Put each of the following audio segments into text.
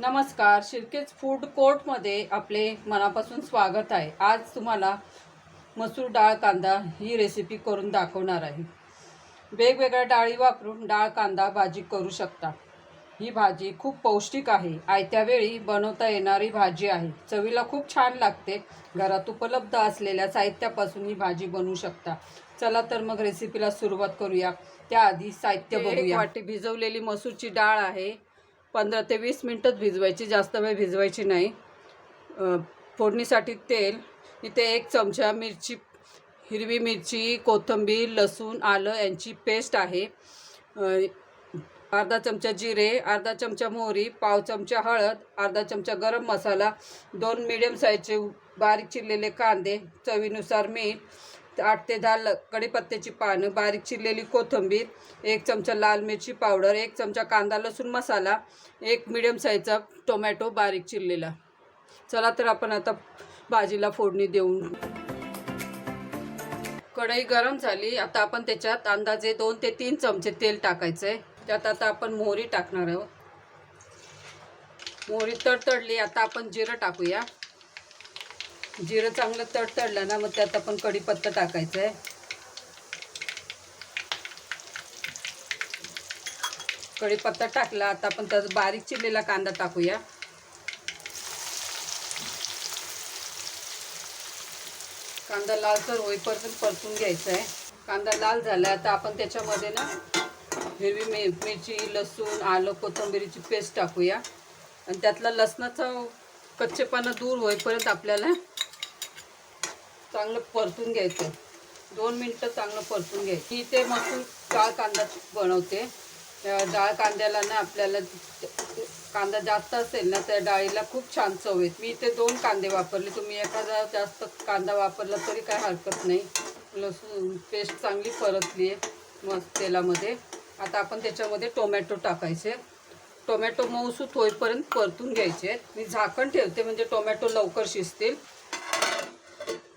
नमस्कार शिर्केज फूड कोर्टमध्ये आपले मनापासून स्वागत आहे. आज तुम्हाला मसूर डाळ कांदा ही रेसिपी करून दाखवणार आहे. वेगवेगळ्या डाळी वापरून डाळ कांदा भाजी करू शकता. ही भाजी खूप पौष्टिक आहे. आयत्या वेळी बनवता येणारी भाजी आहे. चवीला खूप छान लागते. घरात उपलब्ध असलेल्या साहित्यापासून ही भाजी बनवू शकता. चला तर मग रेसिपीला सुरुवात करूया. त्याआधी साहित्य बघूया. वाटी भिजवलेली मसूरची डाळ आहे. पंधरा ते वीस मिनटंच भिजवायची जास्त वेळ भिजवायची नाही. फोडणीसाठी तेल इथे एक चमचा मिरची हिरवी मिरची कोथिंबीर लसूण आलं यांची पेस्ट आहे. अर्धा चमचा जिरे अर्धा चमचा मोहरी पाव चमचा हळद अर्धा चमचा गरम मसाला दोन मिडियम साईजचे बारीक चिरलेले कांदे चवीनुसार मीठ आठ ते दहा ल कढीपत्त्याची पानं बारीक चिरलेली कोथिंबीर एक चमचा लाल मिरची पावडर एक चमचा कांदा लसूण मसाला एक मिडियम साईजचा टोमॅटो बारीक चिरलेला. चला तर आपण आता भाजीला फोडणी देऊन कढई गरम झाली. आता आपण त्याच्यात अंदाजे दोन ते तीन चमचे तेल टाकायचं आहे त्यात आता आपण मोहरी टाकणार आहोत. मोहरी तडतडली. आता आपण जिरं टाकूया. जिरं चांगलं तडतडलं ना मग त्यात आपण कढीपत्ता टाकायचं आहे कढीपत्ता टाकला आता आपण त्यात बारीक चिरलेला कांदा टाकूया. कांदा लालसर होईपर्यंत परतून घ्यायचा आहे कांदा लाल झाला आता आपण त्याच्यामध्ये ना हिरवी मि मिरची लसूण आलं कोथिंबिरीची पेस्ट टाकूया. आणि त्यातला लसणाचा कच्चेपणा दूर होईपर्यंत आपल्याला चांगलं परतून घ्यायचं. दोन मिनटं चांगलं परतून घ्यायचं. मी ते मसूर डाळ कांदा बनवते. डाळ कांद्याला ना आपल्याला कांदा जास्त असेल ना त्या डाळीला खूप छान चव आहेत मी ते दोन कांदे वापरले. तुम्ही एखादा जास्त कांदा वापरला तरी काय हरकत नाही. लसूण पेस्ट चांगली परतली आहे मस्त तेलामध्ये. आता आपण त्याच्यामध्ये टोमॅटो टाकायचे. टोमॅटो मऊसूत होईपर्यंत परतून घ्यायचे मी झाकण ठेवते म्हणजे टोमॅटो लवकर शिजतील.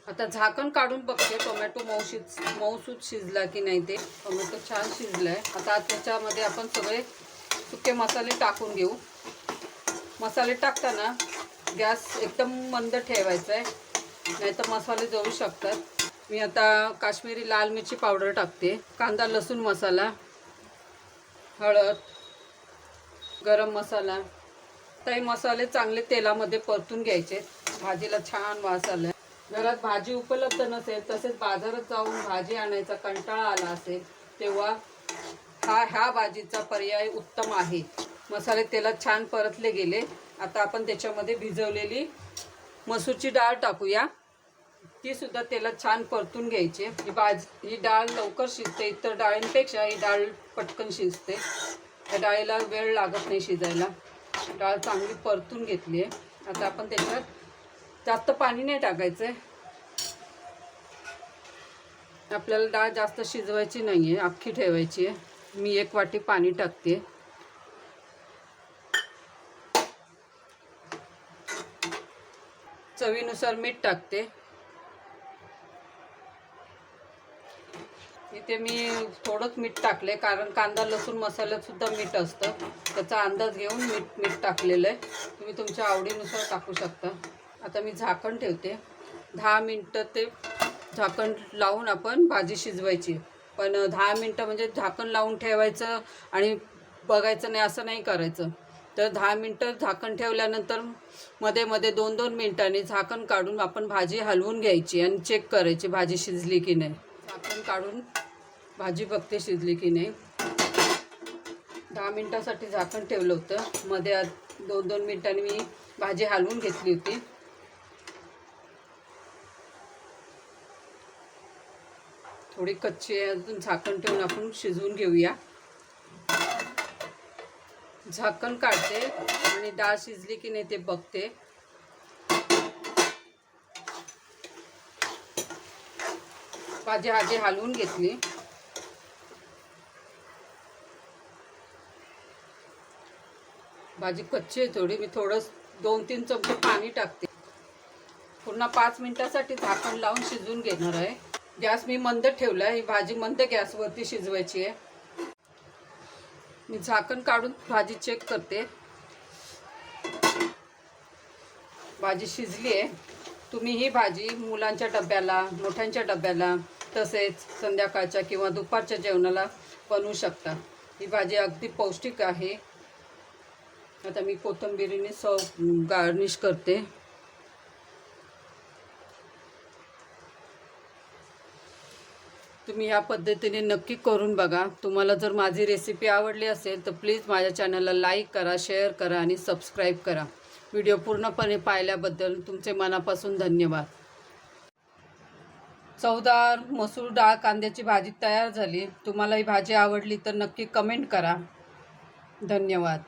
आता झाकण काढून बघते टोमॅटो मऊ शिज मऊसूत शिजला की नाही ते. टोमॅटो छान शिजलं आहे आता त्याच्यामध्ये आपण सगळे सुके मसाले टाकून घेऊ. मसाले टाकताना गॅस एकदम मंद ठेवायचा आहे नाहीतर मसाले जळू शकतात. मी आता काश्मीरी लाल मिरची पावडर टाकते. कांदा लसूण मसाला हळद गरम मसाला. तर हे मसाले चांगले तेलामध्ये परतून घ्यायचे भाजीला छान वास आला घरात भाजी उपलब्ध नसेल तसेच बाजारात जाऊन भाजी आणायचा कंटाळा आला असेल तेव्हा हा ह्या भाजीचा पर्याय उत्तम आहे. मसाले तेलात छान परतले गेले. आता आपण त्याच्यामध्ये भिजवलेली मसूरची डाळ टाकूया. ती सुद्धा तेलात छान परतून घ्यायची. ही भाज ही डाळ लवकर शिजते. इतर डाळींपेक्षा ही डाळ पटकन शिजते. त्या डाळीला वेळ लागत नाही शिजायला. डाळ चांगली परतून घेतली आहे. आता आपण त्याच्यात जास्त पाणी नाही टाकायचं आहे आपल्याला डाळ जास्त शिजवायची नाही आहे अख्खी ठेवायची आहे मी एक वाटी पाणी टाकते. चवीनुसार मीठ टाकते. इथे मी थोडंच मीठ टाकले कारण कांदा लसूण मसाल्यात सुद्धा मीठ असतं. त्याचा अंदाज घेऊन मीठ मीठ टाकलेलं आहे तुम्ही तुमच्या आवडीनुसार टाकू शकता. आता मी झाकण ठेवते. दहा मिनटं ते झाकण लावून आपण भाजी शिजवायची. पण दहा मिनटं म्हणजे झाकण लावून ठेवायचं आणि बघायचं नाही असं नाही करायचं. तर दहा मिनटं झाकण ठेवल्यानंतरमध्ये मध्ये दोन दोन मिनटांनी झाकण काढून आपण भाजी हलवून घ्यायची आणि चेक करायची भाजी शिजली की नाही. झाकण काढून भाजी बघते शिजली की नाही. दहा मिनटासाठी झाकण ठेवलं होतं. मध्ये आत- दोन दोन मिनटांनी मी भाजी हलवून घेतली होती. थोडी कच्ची अजून झाकण ठेवून आपण शिजवून घेऊया. झाकण काढते आणि डाळ शिजली की नाही ते बघते. भाजी आधी हलवून घेतली. भाजी कच्ची आहे थोडी मी थोडं दोन तीन चमचे पाणी टाकते. पुन्हा पाच मिनिटासाठी झाकण लावून शिजवून घेणार आहे. गॅस मी मंद ठेवला ही भाजी मंद गॅसवरती शिजवायची आहे. मी झाकण काढून भाजी चेक करते. भाजी शिजली आहे. तुम्ही ही भाजी मुलांच्या डब्याला मोठ्यांच्या डब्याला तसेच संध्याकाळच्या किंवा दुपारच्या जेवणाला बनवू शकता. ही भाजी अगदी पौष्टिक आहे. आता मी कोथिंबिरीने सर्व गार्निश करते. तुम्ही ह्या पद्धतीने नक्की करून बघा. तुम्हाला जर माझी रेसिपी आवडली असेल तर प्लीज माझ्या चॅनलला लाईक करा शेअर करा आणि सबस्क्राईब करा. व्हिडिओ पूर्णपणे पाहिल्याबद्दल तुमचे मनापासून धन्यवाद. चवदार मसूर डाळ कांद्याची भाजी तयार झाली. तुम्हाला ही भाजी आवडली तर नक्की कमेंट करा. धन्यवाद.